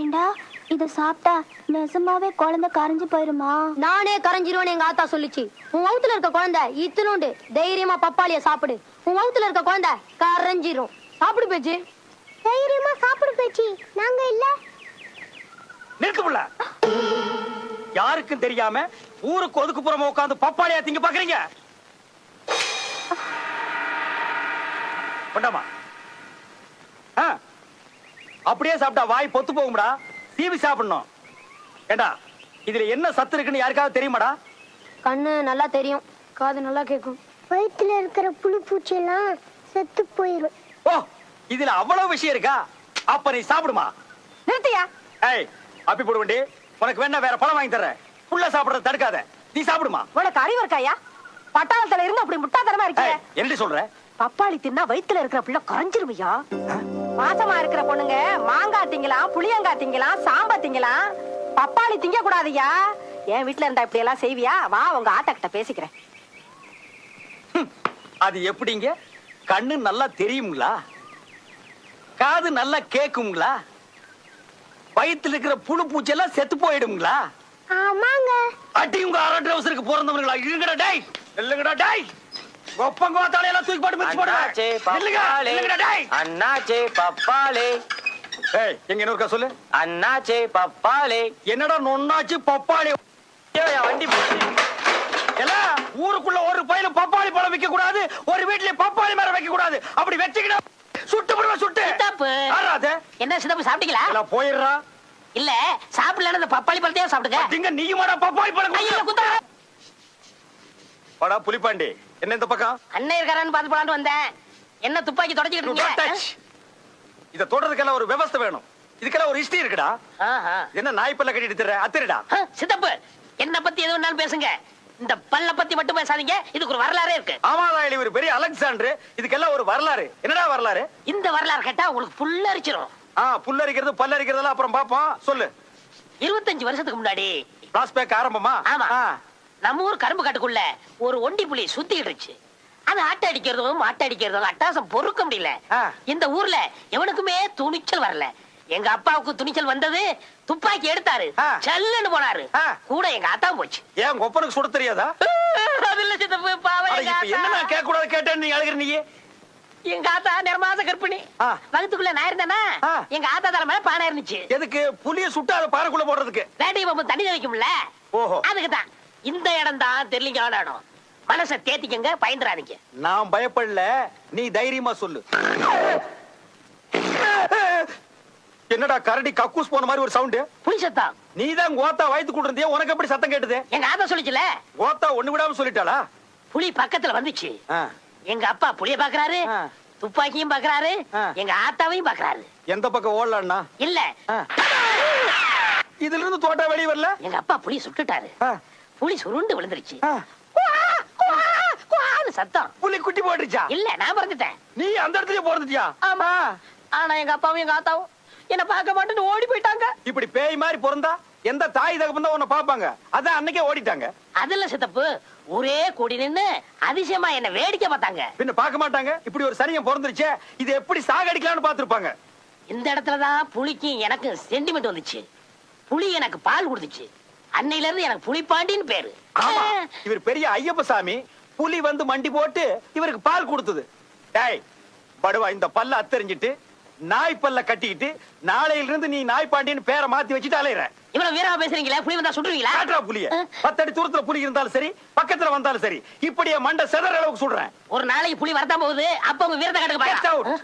ஏண்டா? இத சாப்பிட்டா நெசமாவே குழந்தை கரைஞ்சு போயிருமா? நானே கரைஞ்சிருவேன்னு எங்க ஆத்தா சொல்லுச்சு. உன் வவுத்துல இருக்க குழந்தை இத்தினோண்டு தைரியமா பப்பாளிய சாப்பிடு. உன் வவுத்துல இருக்க குழந்தை கரைஞ்சிரும். சாப்பிடு பேச்சு. தைரியமா சாப்பிடு பேச்சு. நாங்க இல்ல. நிற்கு புள்ள. யாருக்கும் தெரியாம ஊருக்கு ஒதுக்குப்புறமா உட்கார்ந்து பப்பாளியா திங்க பாக்குறீங்க? கொண்டாமா ஆ, அப்படியே சாப்பிட்டா வாய் பொத்து போகும்டா. சீவி சாப்பிடணும். ஏண்டா இதுல என்ன சத்து இருக்குன்னு யாருக்காவது தெரியுமாடா? கண்ணு நல்லா தெரியும். காது நல்லா கேக்கும் வயித்துல இருக்கிற புழு பூச்சி எல்லாம் செத்து போயிரும். ஓ இதுல அவ்வளவு விஷயம் இருக்கா? அப்ப நீ சாப்பிடுமா? நிறுத்தியா? ஏய் அப்பி போடு வண்டி. உனக்கு வேணா வேற பழம் வாங்கி தர்றேன். புள்ள சாப்பிடுறத தடுக்காத. நீ சாப்பிடுமா? உனக்கு அறிவு இருக்காயா? பட்டாளத்துல இருந்து அப்படி முட்டாத்தனமா இருக்கிய ஏய் என்னடி சொல்ற? பப்பாளி தின்னா வயித்துல இருக்கிற பிள்ளை குறைஞ்சிருமையா மாசமா இருக்கிற பொண்ணுங்க மாங்காய் திங்கலாம் புளியங்காய் திங்கலாம் சாம்பா திங்கலாம். பப்பாளி திங்க கூடாதுயா என் வீட்டுல இருந்தா இப்படி எல்லாம் செய்வியா? வா உங்க ஆத்தா கிட்ட பேசிக்கிறேன். அது எப்படிங்க? கண்ணு நல்லா தெரியுங்களா காது நல்லா கேக்குங்களா வயித்துல இருக்கிற புழு பூச்சி எல்லாம் செத்து போயிடுங்களா ஆமாங்க. அடி உங்க அரை ட்ரௌசருக்கு பிறந்தவங்களா? இருங்கடா டேய். இல்லங்கடா டேய். ஒப்பங்க தலையெல்லாம் தூக்கி போட்டு அண்ணாச்சே போடுவேன் அண்ணாச்சே பப்பாளே. ஏய் எங்க இன்னொருக்கா சொல்லு. அண்ணாச்சே பப்பாளே. என்னடா நொன்னாச்சு பப்பாளி? வண்டி. எல்லாம் ஊருக்குள்ள ஒரு பையில பப்பாளி பழம் வைக்க கூடாது ஒரு வீட்லயே பப்பாளி மரம் வைக்க கூடாது அப்படி வச்சுக்கிட்டா சுட்டு போடுவா சுட்டு. சித்தப்பு. என்ன சிதப்பு சாப்பிட்டீங்களா? எல்லாம் போயிடுறா. இல்ல சாப்பிடலன்னு பப்பாளி பழத்தையே சாப்பிடுங்க. திங்க நீ மாடா பப்பாளி பழம் ஐயோ? குத்தா வாடா புலிப்பாண்டி. என்ன இந்த பக்கம்? அண்ணன் இருக்காரான்னு பார்த்து போலான்னு வந்தேன். என்ன துப்பாக்கி தொடச்சிக்கிட்டு. இருக்கீங்க? இத தொடறதுக்கெல்லாம் ஒரு விவஸ்தை வேணும். இதுக்கெல்லாம் ஒரு ஹிஸ்டரி இருக்குடா. இது என்ன நாய்ப்பல்ல கட்டிட்டு திர அத்திரடா. சித்தப்பு. என்ன பத்தி எது வேணாலும் பேசுங்க. இந்த பல்ல பத்தி மட்டும் பேசாதீங்க. இதுக்கு ஒரு வரலாறே இருக்கு. ஆமாதாயிலி ஒரு பெரிய அலெக்சாண்டர். இதுக்கெல்லாம் ஒரு வரலாறு. என்னடா வரலாறு? இந்த வரலாறு கேட்டா உங்களுக்கு புல்லரிச்சிரும் ஆ புல்லரிக்கிறது பல்லரிக்கிறதெல்லாம் அப்புறம் பாப்போம் சொல்லு. இருபத்தஞ்சு வருஷத்துக்கு முன்னாடி. பிளாஸ்பேக் ஆரம்பமா? ஆமா. நம்ம ஊர் கரும்பு காட்டுக்குள்ள ஒரு ஒண்டி புலி சுத்திட்டு இருந்துச்சு. அது ஆட்டை அடிக்கிறதும் மாட்டை அடிக்கிறதும் அட்டாசம் பொறுக்க முடியல. இந்த ஊர்ல எவனுக்குமே துணிச்சல் வரல. எங்க அப்பாவுக்கு துணிச்சல் வந்தது துப்பாக்கி எடுத்தாரு. சல்லுன்னு போனாரு. கூட எங்க ஆத்தா போச்சு. ஏன் உங்க ஒப்பனுக்கு சுட தெரியாதா? இல்ல சித்தப்பு என்ன கேட்க கூடாது கேட்டேன்னு நீ அழுகிற நீ எங்க ஆத்தா நிறமாச கற்பிணி. வகுத்துக்குள்ள நான் இருந்தேனா. எங்க ஆத்தா தலை மேல பானை இருந்துச்சு. எதுக்கு? புளிய சுட்டு அதை பாறைக்குள்ள போடுறதுக்கு. வேட்டை பம்பு தண்ணி தெளிக்கும்ல? ஓஹோ. அதுக்குதான். இந்த இடம் தான் தெரியலிங்கான இடம் மனசை தேத்திக்கங்க பயந்துறாதீங்க. நான் பயப்படல நீ தைரியமா சொல்லு. என்னடா கரடி கக்கூஸ் போன மாதிரி ஒரு சவுண்ட்? புலி சத்தம். நீ தான் கோத்தா வயித்து கூட்டிருந்திய உனக்கு எப்படி சத்தம் கேட்டுது? எங்க ஆத்தா சொல்லிச்சுல? கோத்தா ஒண்ணு விடாம சொல்லிட்டாளா? புலி பக்கத்துல வந்துச்சு. எங்க அப்பா புலிய பாக்குறாரு. துப்பாக்கியும் பாக்குறாரு. எங்க ஆத்தாவையும் பாக்குறாரு. எந்த பக்கம் ஓடலான்னா? இல்ல. இதுல இருந்து தோட்டா வெளிய வரல? எங்க அப்பா புலி சுட்டுட்டாரு. புலி சுருண்டு விழுந்துருச்சு. சத்தம். புலி குட்டி போட்டுச்சா இல்ல நான் பிறந்துட்டேன் நீ அந்த இடத்துலயே பிறந்துட்டியா ஆமா. ஆனா எங்க அப்பாவும் எங்க ஆத்தாவும் என்ன பார்க்க மாட்டேன்னு ஓடி போயிட்டாங்க. இப்படி பேய் மாதிரி பிறந்தா எந்த தாய் தகப்பன் தான் உன்னை பாப்பாங்க அதான் அன்னைக்கே ஓடிட்டாங்க. அதுல சித்தப்பு ஒரே கூடி நின்னு அதிசயமா என்ன வேடிக்கை பார்த்தாங்க. பின்ன பார்க்க மாட்டாங்க? இப்படி ஒரு சனியம் பிறந்துருச்சே இது எப்படி சாகடிக்கலாம்னு பார்த்திருப்பாங்க? இந்த இடத்துலதான் புலிக்கும் எனக்கு சென்டிமெண்ட் வந்துச்சு. புலி எனக்கு பால் கொடுத்துச்சு. அன்னையில இருந்து எனக்கு புலிப்பாண்டின்னு பேரு. ஆமா. இவர் பெரிய ஐயப்ப சாமி புலி வந்து மண்டி போட்டு இவருக்கு பால் கொடுத்தது. டேய் படுவா இந்த பல்ல அத்தறிஞ்சிட்டு நாய் பல்ல கட்டிக்கிட்டு நாளையில இருந்து நீ நாய் பாண்டின்னு பேரை மாத்தி வச்சுட்டு அலையிற. இவ்வளவு வீரமா பேசுறீங்களா? புலி வந்தா சுட்டுருவீங்களா? காட்டுறா புலிய. பத்தடி தூரத்துல புலி இருந்தாலும் சரி பக்கத்துல வந்தாலும் சரி இப்படியே மண்டை செதற அளவுக்கு சொல்றேன் ஒரு நாளைக்கு புலி வரத்தான் போகுது. அப்ப உங்க வீரத்தை. கட்டுக்க